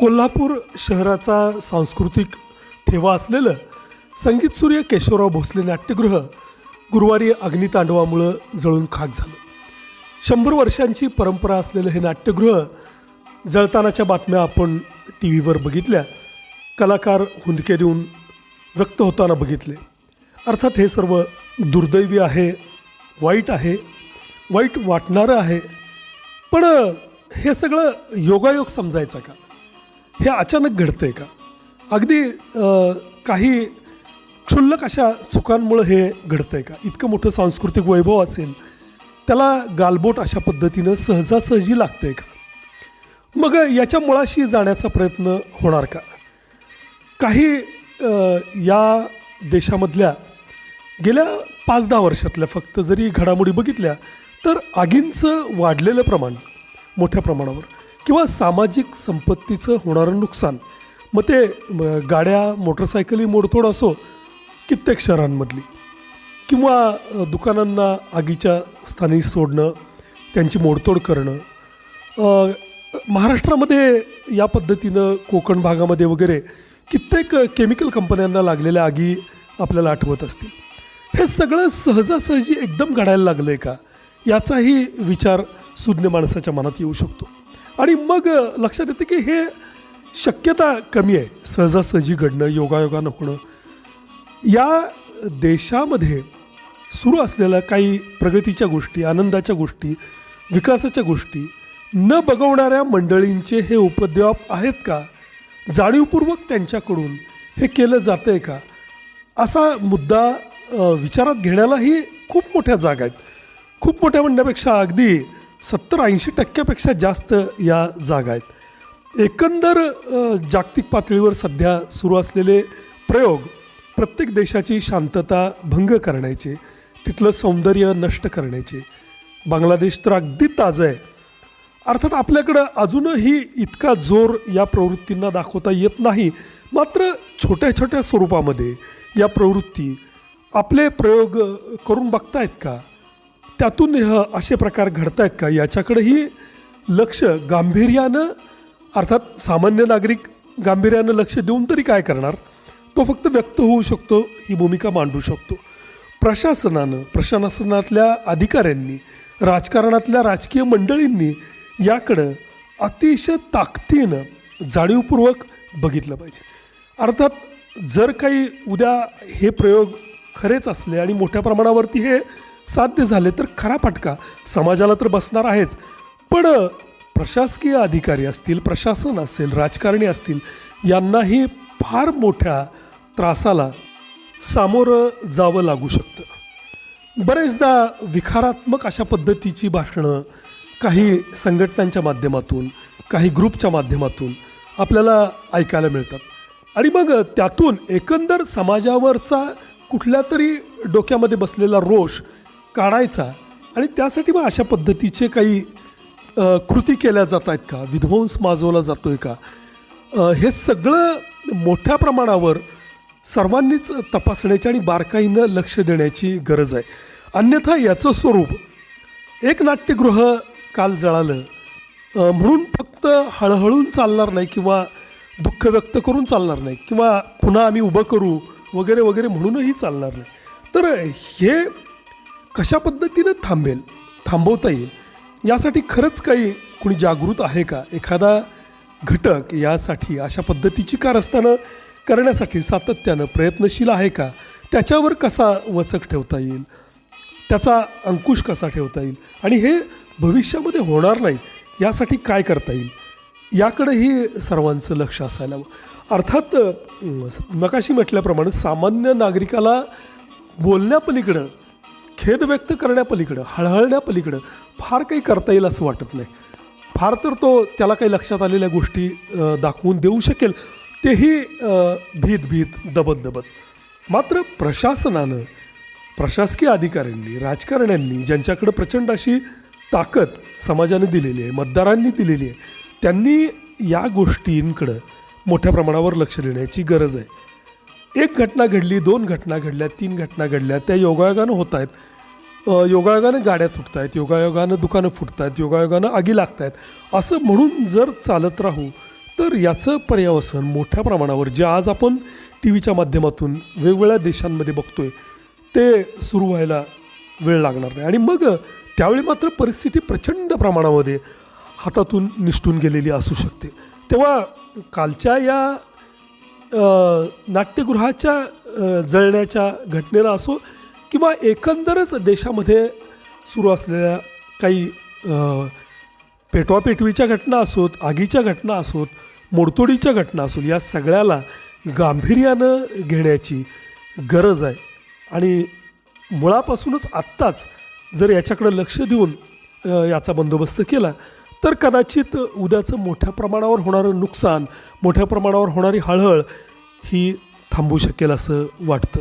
कोल्हापूर शहराचा सांस्कृतिक ठेवा असलेलं संगीतसूर्य केशवराव भोसले नाट्यगृह गुरुवारी अग्नितांडवामुळं जळून खाक झालं. शंभर वर्षांची परंपरा असलेलं हे नाट्यगृह जळतानाच्या बातम्या आपण टी व्हीवर बघितल्या कलाकार हुंदके देऊन व्यक्त होताना बघितले. अर्थात हे सर्व दुर्दैवी आहे वाईट आहे वाईट वाटणारं आहे. पण हे सगळं योगायोग समजायचं का? हे अचानक घडतंय का? अगदी काही क्षुल्लक अशा चुकांमुळं हे घडतंय का? इतकं मोठं सांस्कृतिक वैभव असेल त्याला गालबोट अशा पद्धतीनं सहजासहजी लागतंय का? मग याच्या मुळाशी जाण्याचा प्रयत्न होणार का? काही या देशामधल्या गेल्या पाच दहा वर्षातल्या फक्त जरी घडामोडी बघितल्या तर आगींचं वाढलेलं प्रमाण मोठ्या प्रमाणावर किंवा सामाजिक संपत्तीचं होणारं नुकसान. मग ते गाड्या मोटरसायकली मोडतोड असो कित्येक शहरांमधली. किंवा दुकानांना आगीच्या स्थानी सोडणं त्यांची मोडतोड करणं. महाराष्ट्रामध्ये या पद्धतीनं कोकण भागामध्ये वगैरे कित्येक केमिकल कंपन्यांना लागलेल्या आगी आपल्याला आठवत असतील. हे सगळं सहजासहजी एकदम घडायला लागलं आहे का? याचाही विचार सुज्ञ माणसाच्या मनात येऊ शकतो. आणि मग लक्षात येतं की हे शक्यता कमी आहे. सहजासहजी घडणं योगायोगानं होणं. या देशामध्ये सुरू असलेल्या काही प्रगतीच्या गोष्टी आनंदाच्या गोष्टी विकासाच्या गोष्टी न बघवणाऱ्या मंडळींचे हे उपद्व्याप आहेत का? जाणीवपूर्वक त्यांच्याकडून हे केलं जातं आहे का? असा मुद्दा विचारात घेण्यालाही खूप मोठ्या जागा आहेत. खूप मोठ्या म्हणण्यापेक्षा अगदी सत्तर ऐंशी टक्क्यापेक्षा जास्त या जागा आहेत. एकंदर जागतिक पातळीवर सध्या सुरू असलेले प्रयोग प्रत्येक देशाची शांतता भंग करण्याचे तिथलं सौंदर्य नष्ट करण्याचे. बांगलादेश तर अगदी ताजं आहे. अर्थात आपल्याकडं अजूनही इतका जोर या प्रवृत्तींना दाखवता येत नाही. मात्र छोट्या छोट्या स्वरूपामध्ये या प्रवृत्ती आपले प्रयोग करून बघतायत का? त्यातून ह- असे प्रकार घडत आहेत का? याच्याकडेही लक्ष गांभीर्यानं अर्थात सामान्य नागरिक गांभीर्यानं लक्ष देऊन तरी काय करणार? तो फक्त व्यक्त होऊ शकतो ही भूमिका मांडू शकतो. प्रशासनानं प्रशासनातल्या अधिकाऱ्यांनी राजकारणातल्या राजकीय मंडळींनी याकडं अतिशय ताकदीनं जाणीवपूर्वक बघितलं पाहिजे. अर्थात जर काही उद्या हे प्रयोग खरेच असले आणि मोठ्या प्रमाणावरती हे साध्य झाले तर खरा फटका. समाजाला तर बसणार आहेच. पण प्रशासकीय अधिकारी असतील प्रशासन असेल राजकारणी असतील यांनाही फार मोठ्या त्रासाला सामोरं जावं लागू शकतं. बरेचदा विखारात्मक अशा पद्धतीची भाषणं काही संघटनांच्या माध्यमातून काही ग्रुपच्या माध्यमातून आपल्याला ऐकायला मिळतात. आणि मग त्यातून एकंदर समाजावरचा कुठल्या तरी डोक्यामध्ये बसलेला रोष काढायचा आणि त्यासाठी मग अशा पद्धतीचे काही कृती केल्या जात आहेत का? विध्वंस माजवला जातो आहे का हे सगळं मोठ्या प्रमाणावर सर्वांनीच तपासण्याची आणि बारकाईनं लक्ष देण्याची गरज आहे. अन्यथा याचं स्वरूप एक नाट्यगृह काल जळालं. म्हणून फक्त हळहळून चालणार नाही किंवा दुःख व्यक्त करून चालणार नाही किंवा पुन्हा आम्ही उभं करू वगैरे वगैरे म्हणूनही चालणार नाही. तर हे कशा पद्धतीनं थांबेल थांबवता येईल यासाठी खरंच काही कुणी जागृत आहे का? एखादा घटक यासाठी अशा पद्धतीची कारस्थानं करण्यासाठी सातत्यानं प्रयत्नशील आहे का? त्याच्यावर कसा वचक ठेवता येईल? त्याचा अंकुश कसा ठेवता येईल? आणि हे भविष्यामध्ये होणार नाही यासाठी काय करता येईल? याकडेही सर्वांचं लक्ष असायला हवं. अर्थात मकाशी म्हटल्याप्रमाणे सामान्य नागरिकाला बोलण्यापलीकडं खेद व्यक्त करण्यापलीकडं हळहळण्यापलीकडं फार काही करता येईल असं वाटत नाही. फार तर तो त्याला काही लक्षात आलेल्या गोष्टी दाखवून देऊ शकेल. तेही भीत भीत दबत दबत. मात्र प्रशासनानं प्रशासकीय अधिकाऱ्यांनी राजकारण्यांनी ज्यांच्याकडं प्रचंड अशी ताकद समाजाने दिलेली आहे मतदारांनी दिलेली आहे त्यांनी या गोष्टींकडं मोठ्या प्रमाणावर लक्ष देण्याची गरज आहे. एक घटना घडली दोन घटना घडल्या तीन घटना घडल्या. त्या योगायोगानं होत आहेत योगायोगानं गाड्या तुटत आहेत योगायोगानं दुकानं फुटत आहेत योगायोगानं आगी लागत आहेत असं म्हणून जर चालत राहू तर याचं पर्यावसन मोठ्या प्रमाणावर जे आज आपण टी व्हीच्या माध्यमातून वेगवेगळ्या देशांमध्ये बघतो आहे ते सुरू व्हायला वेळ लागणार नाही. आणि मग त्यावेळी मात्र परिस्थिती प्रचंड प्रमाणामध्ये हातातून निष्ठून गेलेली असू शकते. तेव्हा कालच्या या नाट्यगृहाच्या जळण्याच्या घटनेला असो किंवा एकंदरच देशामध्ये सुरू असलेल्या काही पेटवापेटवीच्या घटना असोत आगीच्या घटना असोत मोडतोडीच्या घटना असोत या सगळ्याला गांभीर्यानं घेण्याची गरज आहे. आणि मुळापासूनच आत्ताच जर याच्याकडं लक्ष देऊन याचा बंदोबस्त केला तर कदाचित उद्याचं मोठ्या प्रमाणावर होणारं नुकसान मोठ्या प्रमाणावर होणारी हळहळ ही थांबू शकेल असं वाटतं.